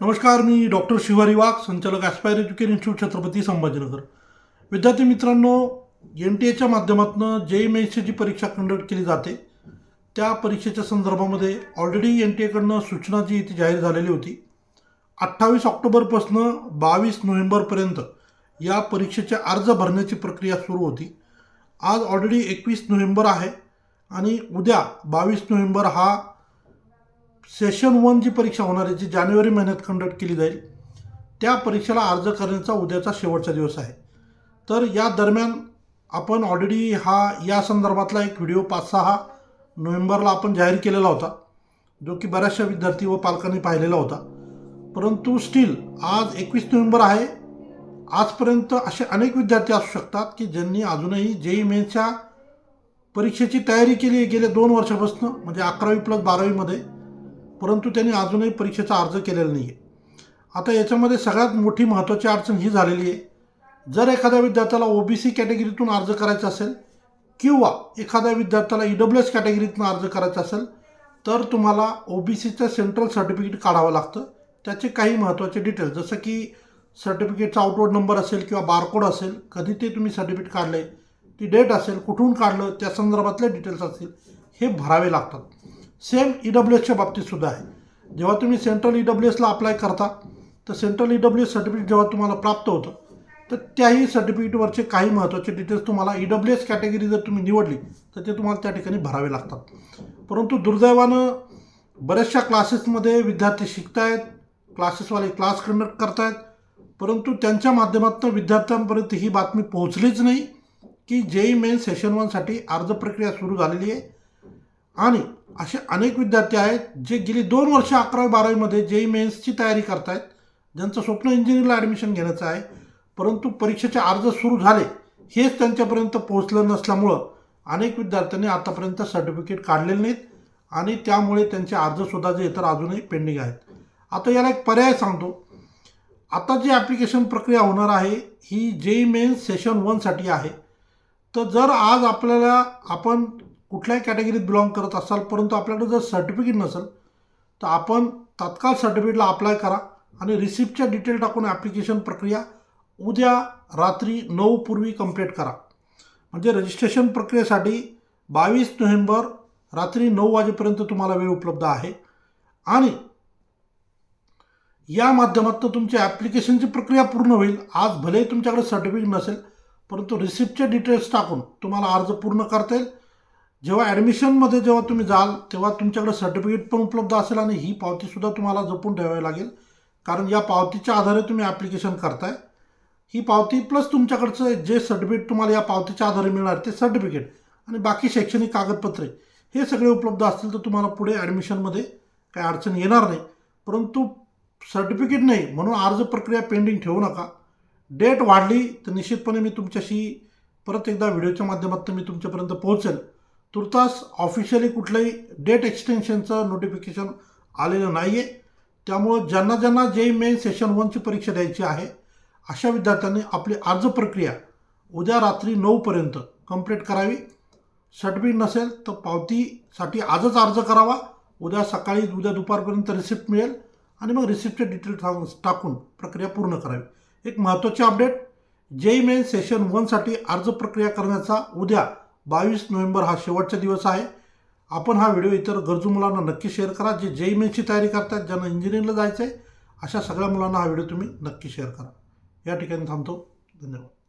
नमस्कार मी डॉक्टर शिवारी वाघ संचालक aspire education institute Chhatrapati Sambhajinagar. विद्यार्थी मित्रांनो एन टी एच्या माध्यमातून जे एम एसची जी परीक्षा कंडक्ट केली जाते. त्या परीक्षेच्या संदर्भामध्ये ऑलरेडी एन टी एकडनं सूचना जी ती जाहीर झालेली होती अठ्ठावीस ऑक्टोबरपासून बावीस नोव्हेंबरपर्यंत या परीक्षेचे अर्ज भरण्याची प्रक्रिया सुरू होती. आज ऑलरेडी एकवीस नोव्हेंबर आहे आणि उद्या बावीस नोव्हेंबर हा सेशन वन जी परीक्षा होणार आहे जी जानेवारी महिन्यात कंडक्ट केली जाईल त्या परीक्षेला अर्ज करण्याचा उद्याचा शेवटचा दिवस आहे. तर या दरम्यान आपण ऑलरेडी हा या संदर्भातला एक व्हिडिओ पाच सहा नोव्हेंबरला आपण जाहीर केलेला होता जो की बऱ्याचशा विद्यार्थी व पालकांनी पाहिलेला होता. परंतु स्टील आज एकवीस नोव्हेंबर आहे. आजपर्यंत असे अनेक विद्यार्थी असू शकतात की ज्यांनी अजूनही जेई मेनच्या परीक्षेची तयारी केली गेल्या दोन वर्षापासून म्हणजे अकरावी प्लस बारावीमध्ये. परंतु त्यांनी अजूनही परीक्षेचा अर्ज केलेला नाही आहे आता याच्यामध्ये सगळ्यात मोठी महत्त्वाची अडचण ही झालेली आहे. जर एखाद्या विद्यार्थ्याला ओ बी सी कॅटेगरीतून अर्ज करायचा असेल किंवा एखाद्या विद्यार्थ्याला ई डब्ल्यू एस कॅटेगरीतून अर्ज करायचा असेल तर तुम्हाला ओ बी सीचं सेंट्रल सर्टिफिकेट काढावं लागतं. त्याचे काही महत्त्वाचे डिटेल्स जसं की सर्टिफिकेटचा आउटवर्ड नंबर असेल किंवा बारकोड असेल कधी ते तुम्ही सर्टिफिकेट काढले ती डेट असेल कुठून काढलं त्या संदर्भातले डिटेल्स असतील हे भरावे लागतात. सेम ई डब्ल्यू एसच्या बाबतीत सुद्धा आहे. जेव्हा तुम्ही सेंट्रल ई डब्ल्यू एसला अप्लाय करता तर central E W S certificate जेव्हा तुम्हाला प्राप्त होतं तर त्याही सर्टिफिकेटवरचे काही महत्त्वाचे डिटेल्स तुम्हाला ई डब्ल्यू एस कॅटेगरी जर तुम्ही निवडली तर ते तुम्हाला त्या ठिकाणी भरावे लागतात. परंतु दुर्दैवानं बऱ्याचशा क्लासेसमध्ये विद्यार्थी शिकतायत क्लासेसवाले क्लास कंडक्ट करतायत परंतु त्यांच्या माध्यमातून विद्यार्थ्यांपर्यंत ही बातमी पोहोचलीच नाही की जेई मेन सेशन वनसाठी अर्ज प्रक्रिया सुरू झालेली आहे. आणि असे अनेक विद्यार्थी आहेत जे गेली दोन वर्ष अकरावी बारावीमध्ये जेई मेन्सची तयारी करतायत. ज्यांचं स्वप्न इंजिनिअरिंगला ॲडमिशन घेण्याचं आहे. परंतु परीक्षेचे अर्ज सुरू झाले हेच त्यांच्यापर्यंत पोहोचलं नसल्यामुळं अनेक विद्यार्थ्यांनी आतापर्यंत सर्टिफिकेट काढलेले नाहीत आणि त्यामुळे त्यांचे अर्जसुद्धा जे तर अजूनही पेंडिंग आहेत. आता याला एक पर्याय सांगतो. आता जी ॲप्लिकेशन प्रक्रिया होणार आहे ही जेई मेन्स सेशन वनसाठी आहे. तर जर आज आपल्याला आपण कुठल्याही कॅटेगरीत बिलॉंग करत असाल परंतु आपल्याकडे जर सर्टिफिकेट नसेल तर आपण तात्काळ सर्टिफिकेटला अप्लाय करा आणि रिसिप्टच्या डिटेल टाकून ॲप्लिकेशन प्रक्रिया उद्या रात्री नऊ पूर्वी कंप्लीट करा. म्हणजे रजिस्ट्रेशन प्रक्रियेसाठी बावीस नोव्हेंबर रात्री नऊ वाजेपर्यंत तुम्हाला वेळ उपलब्ध आहे. आणि या माध्यमातून तुमच्या ॲप्लिकेशनची प्रक्रिया पूर्ण होईल. आज भलेही तुमच्याकडे सर्टिफिकेट नसेल परंतु रिसिप्टचे डिटेल्स टाकून तुम्हाला अर्ज पूर्ण करता येईल. जेव्हा ॲडमिशनमध्ये जेव्हा तुम्ही जाल तेव्हा तुमच्याकडे सर्टिफिकेट पण उपलब्ध असेल आणि ही पावतीसुद्धा तुम्हाला जपून ठेवावी लागेल. कारण या पावतीच्या आधारे तुम्ही ॲप्लिकेशन करताय. ही पावती प्लस तुमच्याकडचं जे सर्टिफिकेट तुम्हाला या पावतीच्या आधारे मिळणार ते सर्टिफिकेट आणि बाकी शैक्षणिक कागदपत्रे हे सगळे उपलब्ध असतील तर तुम्हाला पुढे ॲडमिशनमध्ये काही अडचण येणार नाही. परंतु सर्टिफिकेट नाही म्हणून अर्ज प्रक्रिया पेंडिंग ठेवू नका. डेट वाढली तर निश्चितपणे मी तुमच्याशी परत एकदा व्हिडिओच्या माध्यमातून मी तुमच्यापर्यंत पोहोचेल. तुर्तास ऑफिशियली कुठलंही डेट एक्सटेन्शनचं नोटिफिकेशन आलेलं नाही आहे त्यामुळं ज्यांना ज्यांना जे मेन सेशन वनची परीक्षा द्यायची आहे अशा विद्यार्थ्यांनी आपली अर्ज प्रक्रिया उद्या रात्री नऊपर्यंत कंप्लीट करावी. सर्टिफिकेट नसेल तर पावतीसाठी आजच अर्ज करावा. उद्या सकाळी उद्या दुपारपर्यंत रिसिप्ट मिळेल आणि मग रिसिप्टचे डिटेल टाकून प्रक्रिया पूर्ण करावी. एक महत्त्वाची अपडेट जेई मेन सेशन वनसाठी अर्ज प्रक्रिया करण्याचा उद्या बावीस नोव्हेंबर हा शेवटचा दिवस आहे. आपण हा व्हिडिओ इतर गरजू मुलांना नक्की शेअर करा. जे जेई मेनची तयारी करतात ज्यांना इंजिनिअरिंगला जायचं आहे अशा सगळ्या मुलांना हा व्हिडिओ तुम्ही नक्की शेअर करा. या ठिकाणी थांबतो. धन्यवाद.